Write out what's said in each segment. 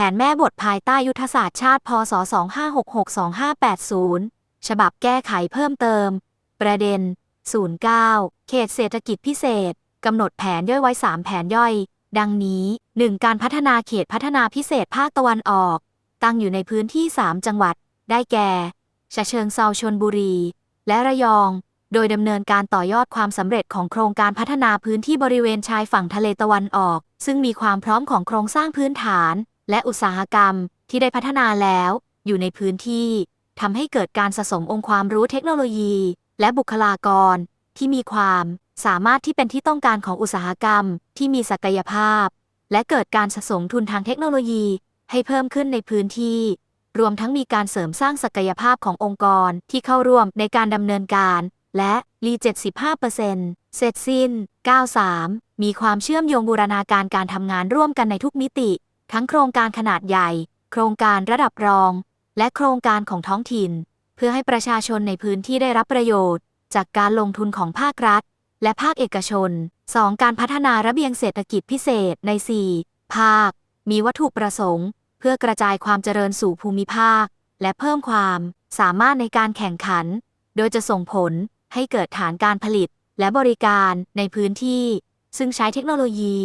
ผนแม่บทภายใต้ยุทธศาสตร์ชาติ พศ 2566-2580 ฉบับแก้ไขเพิ่มเติม ประเด็น 09 เขตเศรษฐกิจพิเศษ กำหนดแผนย่อยไว้ 3 แผนย่อย ดังนี้ 1. การพัฒนาเขตพัฒนาพิเศษภาคตะวันออก ตั้งอยู่ในพื้นที่ 3 จังหวัด ได้แก่ฉะเชิงเซาชนบุรี และระยอง โดยดำเนินการต่อยอดความสำเร็จของโครงการพัฒนาพื้นที่บริเวณชายฝั่งทะเลตะวันออก ซึ่งมีความพร้อมของโครงสร้างพื้นฐาน และอุตสาหกรรมที่ได้พัฒนาแล้ว อยู่ในพื้นที่ทำให้เกิดการสะสมองค์ความรู้เทคโนโลยี และบุคลากร ที่มีความสามารถที่เป็นที่ต้องการของอุตสาหกรรมที่มีศักยภาพ และเกิดการสะสมทุนทางเทคโนโลยี ให้เพิ่มขึ้นในพื้นที่ รวมทั้งมีการเสริมสร้างศักยภาพขององค์กรที่เข้าร่วมในการดำเนินการและรี75%เสร็จสิ้น 93 มีความเชื่อมโยงบูรณาการการทำงานร่วมกันในทุกมิติ ทั้งโครงการขนาดใหญ่ โครงการระดับรอง และโครงการของท้องถิ่น เพื่อให้ประชาชนในพื้นที่ได้รับประโยชน์ จากการลงทุนของภาครัฐ และภาคเอกชน 2. การพัฒนาระเบียงเศรษฐกิจพิเศษใน 4 ภาค มีวัตถุประสงค์ เพื่อกระจายความเจริญสู่ภูมิภาค และเพิ่มความสามารถในการแข่งขัน โดยจะส่งผลให้เกิดฐานการผลิตและบริการในพื้นที่ ซึ่งใช้เทคโนโลยี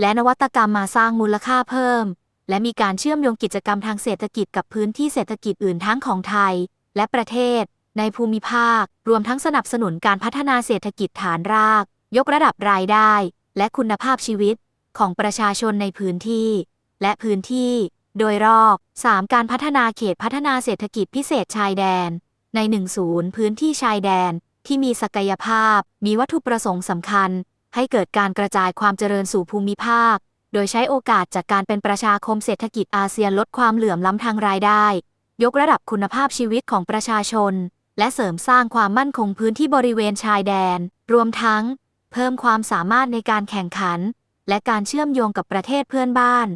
และนวัตกรรมมาสร้างมูลค่าเพิ่ม และมีการเชื่อมโยงกิจกรรมทางเศรษฐกิจกับพื้นที่เศรษฐกิจอื่นทั้งของไทย และประเทศ ในภูมิภาค รวมทั้งสนับสนุนการพัฒนาเศรษฐกิจฐานราก ยกระดับรายได้ และคุณภาพชีวิต ของประชาชนในพื้นที่ และพื้นที่ โดยรอบ 3. การพัฒนาเขตพัฒนาเศรษฐกิจพิเศษชายแดน ใน10พื้นที่ชายแดนที่มีศักยภาพ มีวัตถุประสงค์สำคัญ ให้เกิดการกระจายความเจริญสู่ภูมิภาค โดยใช้โอกาสจากการเป็นประชาคมเศรษฐกิจอาเซียนลดความเหลื่อมล้ำทางรายได้ ยกระดับคุณภาพชีวิตของประชาชน และเสริมสร้างความมั่นคงพื้นที่บริเวณชายแดน รวมทั้ง เพิ่มความสามารถในการแข่งขัน และการเชื่อมโยงกับประเทศเพื่อนบ้าน